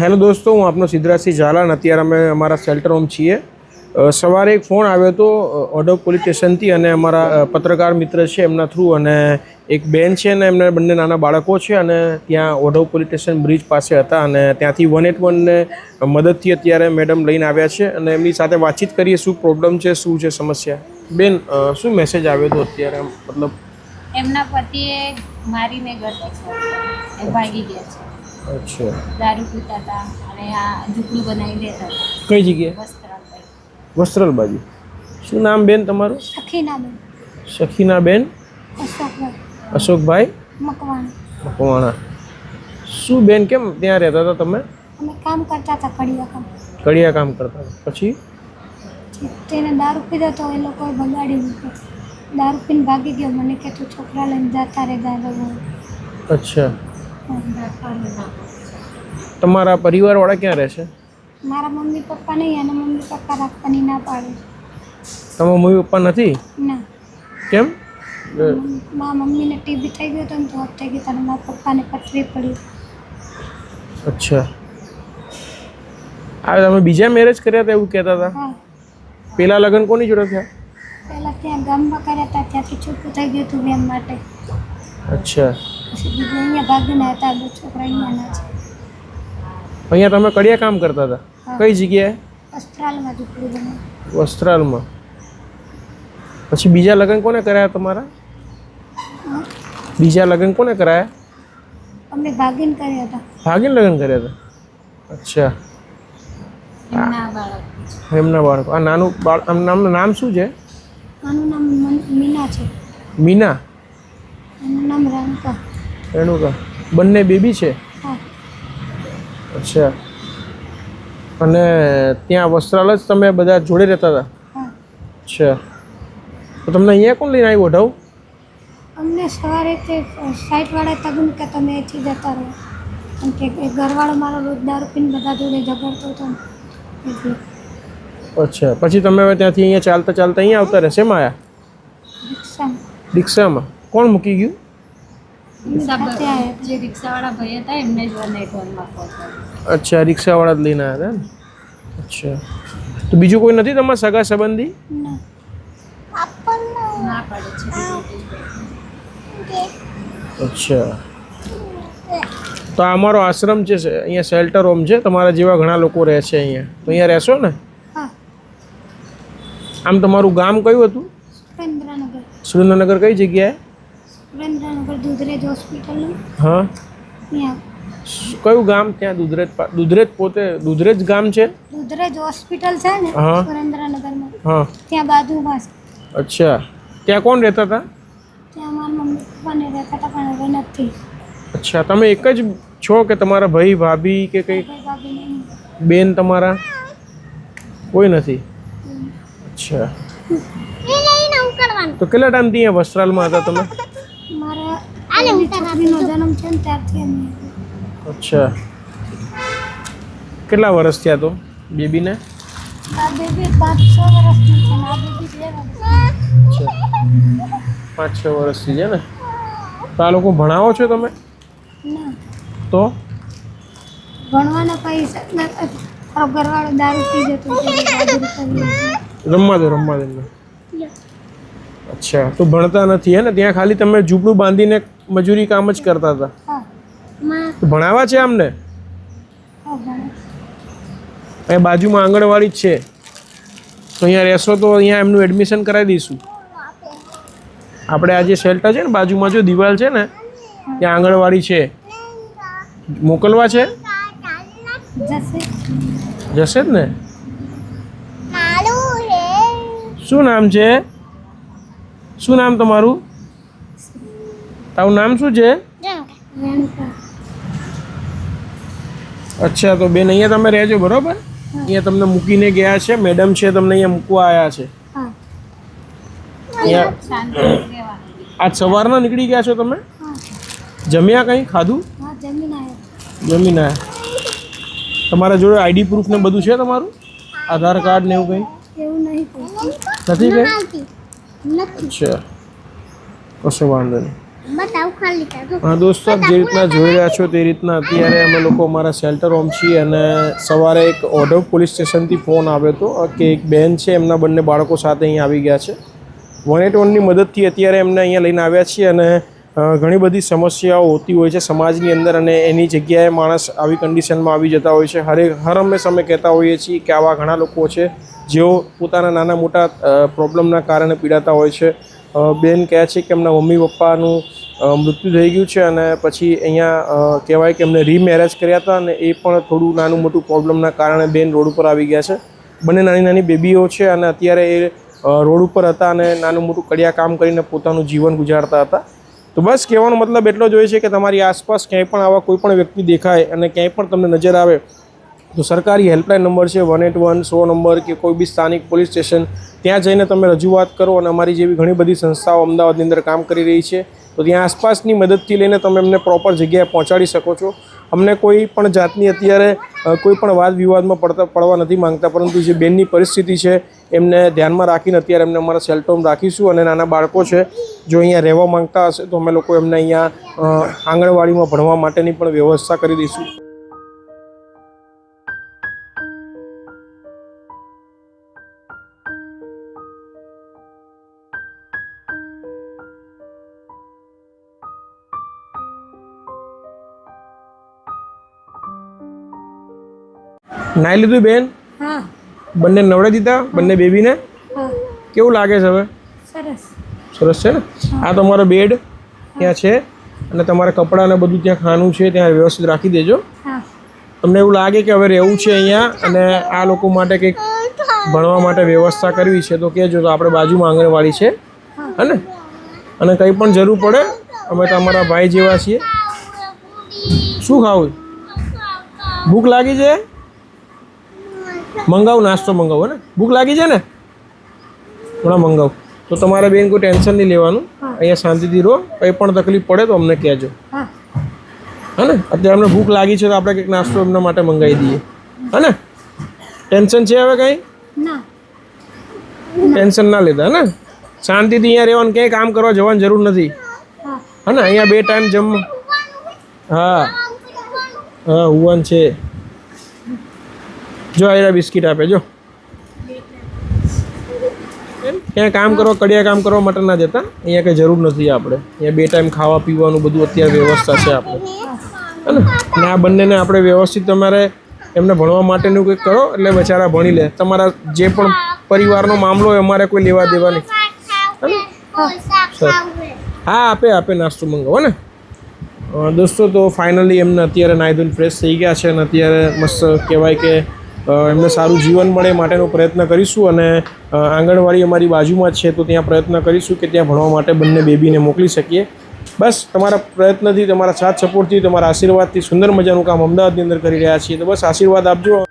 Hello દોસ્તો, હું આપનો સિદ્ધરાજસિંહ ઝાલાન. અત્યારે અમે અમારા શેલ્ટર હોમ છીએ. સવારે એક ફોન આવ્યો હતો ઓડો પોલીસ સ્ટેશનથી અને અમારા પત્રકાર મિત્ર છે એમના થ્રુ અને એક બેન છે અને એમને બંને નાના બાળકો છે અને ત્યાં ઓઢવ પોલીસ સ્ટેશન બ્રિજ પાસે હતા અને ત્યાંથી વન એટ વનને મદદથી અત્યારે મેડમ લઈને આવ્યા છે અને એમની સાથે વાતચીત કરીએ શું પ્રોબ્લેમ છે, શું છે સમસ્યા. બેન શું મેસેજ આવ્યો હતો અત્યારે મતલબ એમના પતિએ મારીને. ભાગી ગયા છે. અચ્છા. દારૂ પીતા હતા અને આ ઝૂંપડું બનાવી દેતા હતા. કઈ જગ્યાએ? વસ્ત્રાલભાઈ. વસ્ત્રલ બાજુ શું નામ બેન તમારું? સખીના બેન સખીના બેન અશોકભાઈ. અશોકભાઈ? મકવાણી. મકવાણા. શું બેન કેમ ત્યાં રહેતા હતા તમે? અમે કામ કરતા હતા કડિયા કામ. કડિયા કામ કરતા હતા. પછી? તેને દારૂ પીધો તો એ લોકોએ બગાડી મૂક્યો. દારૂ પીને ભાગી ગયો. મને કે તું છોકરા લઈને જતા રહે દારૂ. અચ્છા. તમારા પરિવારવાળા ક્યાં રહે છે? મારા મમ્મી પપ્પા નહીં અને મમ્મી પપ્પા રાખવાની ના પાડે. તમારા મમ્મી પપ્પા નથી? ના. કેમ? મારા મમ્મીને ટીબી થઈ ગયો તો ઓફ થઈ ગયો અને મારા પપ્પાને પથરી પડી અચ્છા. આ તમે બીજા મેરેજ કર્યા હતા એવું કહેતા હતા? હા. પેલા લગ્ન કોની જોડે થયા? પહેલાં ત્યાં ગામમાં કર્યા હતા ત્યાંથી છૂટું થઈ ગયું હતું વેમ માટે. અચ્છા. પછી બીજું અહીંયા ભાગના હતા બે છોકરા અહીંયાના છે. અહીંયા તમે કડિયા કામ કરતા હતા. કઈ જગ્યાએ? વસ્ત્રાલમાં ઝૂંપડી બને વસ્ત્રાલમાં પછી બીજા લગ્ન કોને કરાયા તમારા? બીજા લગ્ન કોને કરાયા? અમે ભાગીને કર્યા હતા. ભાગીન લગ્ન કર્યા હતા? અચ્છા. એમના બાળક. આ નાનું બાળ આમ નામનું નામ શું છે? નાનું નામ મીના છે. મીના? એનું નામ રામકા. રેણુકા બંને બેબી છે? હા. અચ્છા. અને ત્યાં વસ્ત્રાલ જ તમે બધા જોડે રહેતા હતા? અચ્છા. તો તમને અહીંયા કોણ લઈને આવ્યો ઢવ અમને સવારે તે સાઈટવાળાએ તગન કે તમે એથી જતા રહો. કેમ કે ઘરવાળો મારો રોજ દારૂ પીને બધા જોડે ઝઘડતો હતો. એટલે. અચ્છા. પછી તમે હવે ત્યાંથી અહીંયા ચાલતા ચાલતા અહીંયા આવતા રહેશે માયા આવ્યા રિક્ષામાં. કોણ મૂકી ગયું? જે રિક્ષાવાળા ભાઈ હતા એમને જ વન એટ વનમાં પહોંચાડ્યા અચ્છા રિક્ષાવાળા જ લઈને આવ્યા હતા ને અચ્છા. તો બીજું કોઈ નથી તમારા સગા સંબંધી? ના. ના પાડે છે અચ્છા. તો આ અમારો આશ્રમ છે અહીંયા શેલ્ટર હોમ છે તમારા જેવા ઘણા લોકો રહે છે અહીંયા. તો અહીંયા રહેશો ને? આમ તમારું ગામ કયું હતું? સુરેન્દ્રનગર. સુરેન્દ્રનગર કઈ જગ્યાએ? સુરેન્દ્રનગર દુધરેજ હોસ્પિટલનું. હા. ત્યાં. કયું ગામ ત્યાં દુધરેજ દુધરેજ પોતે દુધરેજ ગામ છે? દુધરેજ હોસ્પિટલ છે ને હા. સુરેન્દ્રનગરમાં. હા. ત્યાં બાજુમાં છે. અચ્છા. ત્યાં કોણ રહેતા હતા? ત્યાં મારા મમ્મી પપ્પાને રહેતા હતા પણ હવે નથી. અચ્છા તમે એક જ છો કે તમારા ભાઈ ભાભી કે કંઈ? બેન તમારા? કોઈ નથી? અચ્છા. તો કેટલા ટાઈમથી અહીંયા વસ્ત્રાલમાં હતા તમે? મારા છોકરીનો જન્મ છે ને ત્યારથી અમે અચ્છા. કેટલા વર્ષ થયા તો બેબીને? આ બેબી પાંચ છ વર્ષથી છે ને તો આ લોકો ભણાવો છો તમે? તો? ભણવાના પૈસા ઘરવાળો દારૂ પી જતો હતો એટલે બહાદુરી કરી હતી. રમવા દો રમવા દો અચ્છા. તો ભણતા નથી હે ને? ત્યાં ખાલી તમે ઝૂંપડું બાંધીને મજૂરી કામ જ કરતા હતા. ભણાવા છે આમને? અહીંયા બાજુમાં આંગણવાડી જ છે. તો અહીંયા રહેશો તો અહીંયા એમનું એડમિશન કરાવી દઈશું. આપણે આ જે શેલ્ટર છે ને બાજુમાં જો દિવાલ છે ને ત્યાં આંગણવાડી છે. મોકલવા છે? જશે જ ને? શું નામ છે? શું નામ તમારું? તારું નામ શું છે? અચ્છા તો બેન અહીંયા તમે રહેજો બરોબર? અહીંયા તમને મૂકીને ગયા છે મેડમ છે તમને અહીંયા મૂકવા આવ્યા છે. અહીંયા આજ સવારના નીકળી ગયા છો તમે? જમ્યા કંઈ ખાધું? હા જમીન આવ્યો આયા. તમારા જોડે આઈડી પ્રૂફ ને બધું છે તમારું? આધાર કાર્ડ ને એવું કંઈ? એવું નહીં પૂછતું નથી કંઈ? અચ્છા. કશો વાંધો નહીં. હા દોસ્તો આપ જે રીતના જોઈ રહ્યા છો તે રીતના અત્યારે અમે લોકો અમારા શેલ્ટર હોમ છીએ અને સવારે એક ઓઢવ પોલીસ સ્ટેશનથી ફોન આવ્યો હતો કે એક બેન છે એમના બંને બાળકો સાથે અહીંયા આવી ગયા છે. વન એટ વનની મદદથી અત્યારે એમને અહીંયા લઈને આવ્યા છીએ અને ઘણી બધી સમસ્યાઓ હોતી હોય છે સમાજની અંદર અને એની જગ્યાએ માણસ આવી કન્ડિશનમાં આવી જતા હોય છે. હરે હર હંમેશ અમે કહેતા હોઈએ છીએ કે આવા ઘણા લોકો છે જેઓ પોતાના નાના મોટા પ્રોબ્લેમના કારણે પીડાતા હોય છે. બેન કહે છે કે એમના મમ્મી પપ્પાનું મૃત્યુ થઈ ગયું છે અને પછી અહીંયા કહેવાય કે એમને રીમેરેજ કર્યા હતા અને એ પણ થોડું નાનું મોટું પ્રોબ્લેમના કારણે બેન રોડ ઉપર આવી ગયા છે. બંને નાની નાની બેબીઓ છે અને અત્યારે એ રોડ ઉપર હતા અને નાનું મોટું કડિયા કામ કરીને પોતાનું જીવન ગુજારતા હતા. તો બસ કહેવાનો મતલબ એટલો જ હોય છે કે તમારી આસપાસ ક્યાંય પણ આવા કોઈ પણ વ્યક્તિ દેખાય અને ક્યાંય પણ તમને નજર આવે તો સરકારી હેલ્પલાઇન નંબર છે વન એટ વન, સો નંબર કે કોઈ બી સ્થાનિક પોલીસ સ્ટેશન, ત્યાં જઈને તમે રજૂઆત કરો અને અમારી જેવી ઘણી બધી સંસ્થાઓ અમદાવાદની અંદર કામ કરી રહી છે. તો ત્યાં આસપાસની મદદથી લઈને તમે એમને પ્રોપર જગ્યાએ પહોંચાડી શકો છો. અમને કોઈ પણ જાતની અત્યારે કોઈ પણ વાદ વિવાદમાં પડતા, પડવા નથી માંગતા, પરંતુ જે બેનની પરિસ્થિતિ છે, એમને ધ્યાનમાં રાખીને અત્યારે એમને અમારા શેલ્ટોમ રાખીશું અને નાના બાળકો છે, જો અહીંયા રહેવા માંગતા હશે તો અમે લોકો એમને અહીંયા આંગણવાડીમાં ભણવા માટેની પણ વ્યવસ્થા કરી દઈશું. નાઈ લીધું બેન? હા. બંને નવડાવી દીધા બંને બેબીને? કેવું લાગે છે હવે? સરસ. સરસ છે ને? આ તમારો બેડ ત્યાં છે. અને તમારા કપડાં ને બધું ત્યાં ખાનું છે ત્યાં વ્યવસ્થિત રાખી દેજો. તમને એવું લાગે કે હવે રહેવું છે અહીંયા અને આ લોકો માટે કંઈક ભણવા માટે વ્યવસ્થા કરવી છે તો કહેજો તો આપણે બાજુમાં આંગણવાડી છે. હે. ને? અને કંઈ પણ જરૂર પડે અમે તમારા ભાઈ જેવા છીએ. શું ખાવું? ભૂખ લાગી છે? મંગાવું નાસ્તો મંગાવું ને? ભૂખ લાગી છે ને? હમણાં મંગાવું. તો તમારે બેન કોઈ ટેન્શન નહીં લેવાનું. અહીંયા શાંતિથી રહો. કંઈ પણ તકલીફ પડે તો અમને કહેજો. હા. ને? અત્યારે અમને ભૂખ લાગી છે તો આપણે કંઈક નાસ્તો એમના માટે મંગાવી દઈએ. હે ને? ટેન્શન છે હવે કંઈ? ટેન્શન ના લેતા હે ને? શાંતિથી અહીંયા રહેવાનું ક્યાંય કામ કરવા જવાની જરૂર નથી. હા. ને? અહીંયા બે ટાઈમ જમ હા. હા હુવાન છે. જો અહીંયા બિસ્કિટ આપે, જો. ત્યાં કામ કરો, કડિયા કામ કરવા માટે ના જતા અહીંયા કંઈ જરૂર નથી આપણે. અહીંયા બે ટાઈમ ખાવા પીવાનું બધું અત્યારે વ્યવસ્થા છે આપણે. હે ને? આ બંનેને આપણે વ્યવસ્થિત તમારે એમને ભણવા માટેનું કંઈક કરો, એટલે બચારા ભણી લે. તમારા જે પણ પરિવારનો મામલો હોય, અમારે કોઈ લેવા દેવા નહીં હા, આપે આપે નાસ્તો મંગાવો ને? દોસ્તો, તો ફાઇનલી એમને અત્યારે ધોઈને ફ્રેશ થઈ ગયા છે અને અત્યારે મસ્ત કહેવાય કે એમને સારું જીવન મળે માટેનો પ્રયત્ન કરીશું અને આંગણવાડી અમારી બાજુમાં છે, તો ત્યાં પ્રયત્ન કરીશું કે ત્યાં ભણવા માટે બંને બેબીને મોકલી શકીએ. બસ, તમારા પ્રયત્નથી, તમારા સાથ સપોર્ટથી, તમારા આશીર્વાદથી સુંદર મજાનું કામ અમદાવાદની અંદર કરી રહ્યા છીએ. તો બસ, આશીર્વાદ આપજો.